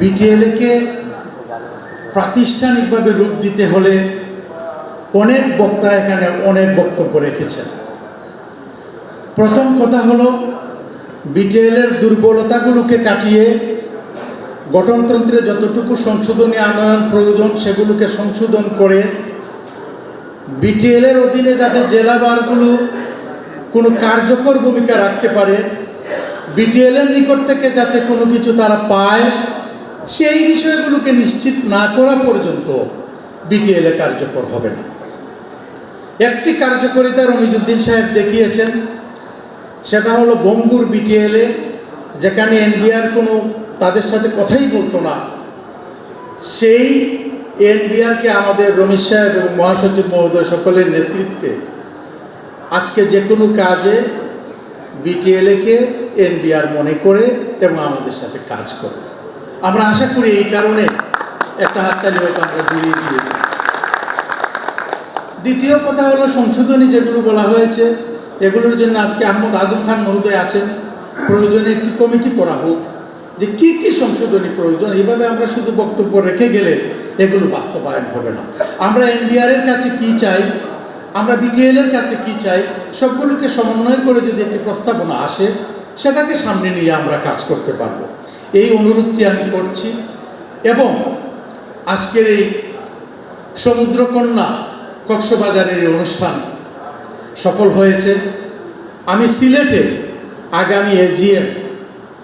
বিটিএলএকে প্রাতিষ্ঠানিকভাবে রূপ দিতে হলে অনেক বক্তা এখানে অনেক বক্তব্য রেখেছেন। প্রথম কথা হলো বিটিএলের দুর্বলতাগুলোকে কাটিয়ে গঠনতন্ত্রে যতটুকু সংশোধনী আনয়ন প্রয়োজন সেগুলোকে সংশোধন করে বিটিএলের অধীনে যাতে জেলা বারগুলো কোনো কার্যকর ভূমিকা রাখতে পারে বিটিএলের নিকট থেকে যাতে কোনো কিছু তারা পায় সেই বিষয়গুলোকে নিশ্চিত না করা পর্যন্ত বিটিএলএ কার্যকর হবে না। একটি কার্যকরিতা রমিজুদ্দিন সাহেব দেখিয়েছেন, সেটা হলো বঙ্গুর বিটিএলএ যেখানে এনবিআর কোনো তাদের সাথে কথাই বলতো না, সেই এনবিআরকে আমাদের রমেশ সাহেব এবং মহাসচিব মহোদয় সকলের নেতৃত্বে আজকে যে কোনো কাজে বিটিএলএকে এনবিআর মনে করে এবং আমাদের সাথে কাজ করে আমরা আশা করি এই কারণে একটা হাততালি হয়তো আমরা দিয়ে দিয়ে দ্বিতীয় কথা হলো সংশোধনী যেগুলো বলা হয়েছে, এগুলোর জন্য আজকে আহমদ আজম খান মহোদয় আছেন। প্রয়োজনে একটি কমিটি করা হোক যে কি কি সংশোধনী প্রয়োজন, এইভাবে আমরা শুধু বক্তব্য রেখে গেলে এগুলো বাস্তবায়ন হবে না। আমরা এনবিআর এর কাছে কি চাই, আমরা বিটিএল এর কাছে কি চাই, সবগুলোকে সমন্বয় করে যদি একটি প্রস্তাবনা আসে, সেটাকে সামনে নিয়ে আমরা কাজ করতে পারব। এই অনুরোধটি আমি করছি। এবং আজকের এই সমুদ্রকন্যা কক্সবাজারের এই অনুষ্ঠান সফল হয়েছে। আমি সিলেটে আগামী এজিএম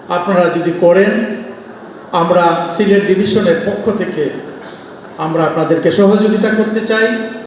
আপনারা যদি করেন, আমরা সিলেট ডিভিশনের পক্ষ থেকে আমরা আপনাদেরকে সহযোগিতা করতে চাই।